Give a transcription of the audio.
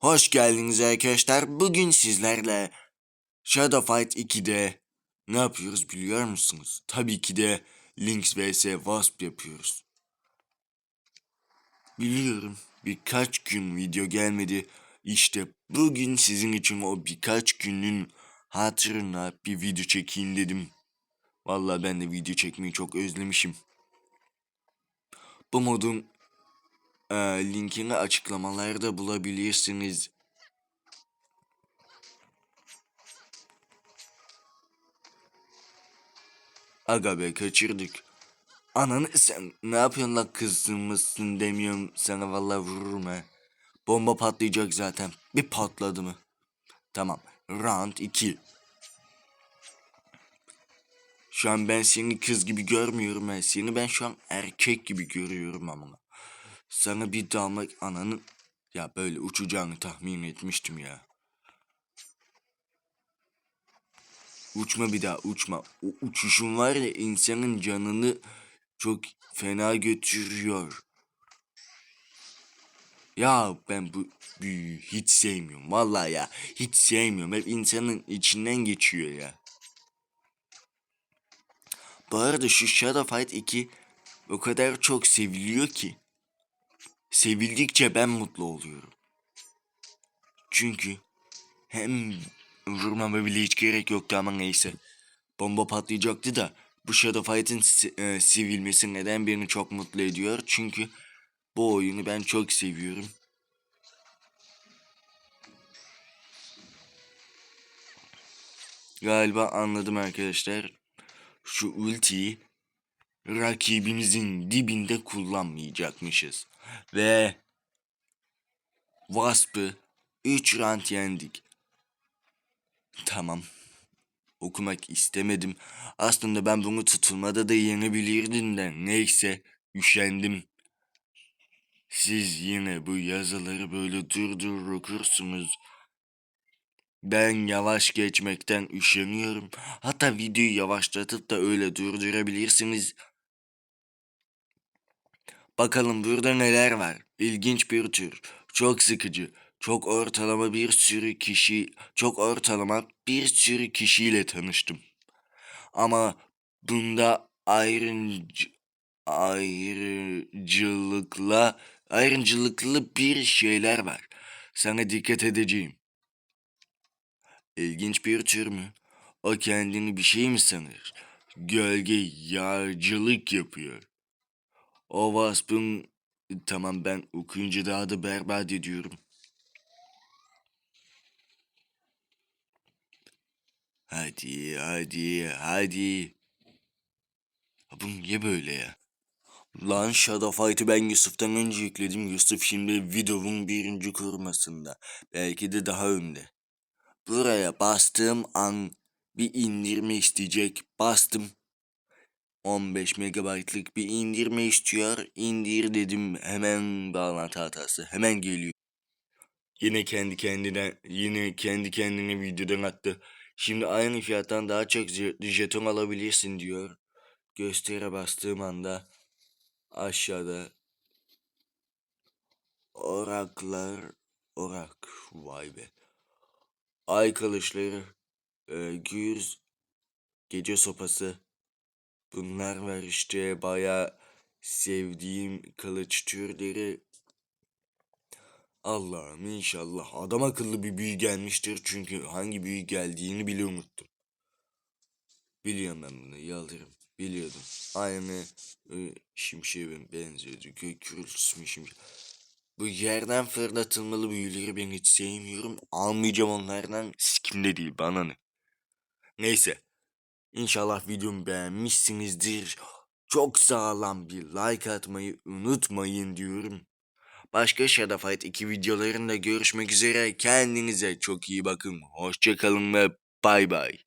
Hoş geldiniz arkadaşlar. Bugün sizlerle Shadow Fight 2'de ne yapıyoruz biliyor musunuz? Tabii ki de Lynx vs Wasp yapıyoruz. Biliyorum birkaç gün video gelmedi. İşte bugün sizin için o birkaç günün hatırına bir video çekeyim dedim. Vallahi ben de video çekmeyi çok özlemişim. Bu modun e, linkini açıklamalarda bulabilirsiniz. Aga be kaçırdık. Ananı sen ne yapıyorsun lan kızmışsın demiyorum sana vallahi vururum ha. Bomba patlayacak zaten. Bir patladı mı? Tamam. Round 2. Şu an ben seni kız gibi görmüyorum ha. Seni ben şu an erkek gibi görüyorum ama. Sana bir dalmak ananın ya böyle uçacağını tahmin etmiştim ya. Uçma bir daha uçma. O uçuşun var ya insanın canını çok fena götürüyor. Ya ben bu büyüyü hiç sevmiyorum. Vallahi ya hiç sevmiyorum. Hep insanın içinden geçiyor ya. Bu arada şu Shadow Fight 2 o kadar çok seviliyor ki. Sevildikçe ben mutlu oluyorum. Çünkü hem vurmama bile hiç gerek yoktu ama neyse. Bomba patlayacaktı da bu Shadow Fight'in e, sevilmesi neden beni çok mutlu ediyor? Çünkü bu oyunu ben çok seviyorum. Galiba anladım arkadaşlar. Şu ultiyi rakibimizin dibinde kullanmayacakmışız. Ve Wasp'ı 3 round yendik. Tamam. Okumak istemedim. Aslında ben bunu tutulmada da yenebilirdim de neyse üşendim. Siz yine bu yazıları böyle durdur okursunuz. Ben yavaş geçmekten üşeniyorum. Hatta videoyu yavaşlatıp da öyle durdurabilirsiniz. Bakalım burada neler var. İlginç bir tür. Çok sıkıcı. Çok ortalama bir sürü kişi, çok ortalama bir sürü kişiyle tanıştım. Ama bunda ayrıncı, ayrıcılıkla, ayrıncılıklı bir şeyler var. Sana dikkat edeceğim. İlginç bir tür mü? O kendini bir şey mi sanır? Gölge yağcılık yapıyor. O Wasp'ın... Tamam ben okuyunca daha da berbat ediyorum. Hadi, hadi, hadi. Ha Bu niye böyle ya? Lan Shadow Fight'ı ben Yusuf'tan önce yükledim. Yusuf şimdi videonun birinci kurmasında. Belki de daha önde. Buraya bastığım an bir indirme isteyecek. Bastım. 15 megabaytlık bir indirme istiyor. İndir dedim. Hemen bağlantı hatası. Hemen geliyor. Yine kendi kendine yine kendi kendine videodan attı. Şimdi aynı fiyattan daha çok je- jeton alabilirsin diyor. Göstere bastığım anda aşağıda oraklar orak vay be. Ay kılıçları, e, gürz, gece sopası. Bunlar var işte baya sevdiğim kılıç türleri. Allah'ım inşallah adam akıllı bir büyü gelmiştir çünkü hangi büyü geldiğini bile unuttum. Biliyorum ben bunu yalırım. Biliyordum. Aynı e, şimşeğe benziyordu. Gök mü şimşek? Bu yerden fırlatılmalı büyüleri ben hiç sevmiyorum. Almayacağım onlardan. Sikimde değil bana ne. Neyse. İnşallah videomu beğenmişsinizdir. Çok sağlam bir like atmayı unutmayın diyorum. Başka Shadow Fight 2 videolarında görüşmek üzere. Kendinize çok iyi bakın. Hoşçakalın ve bay bay.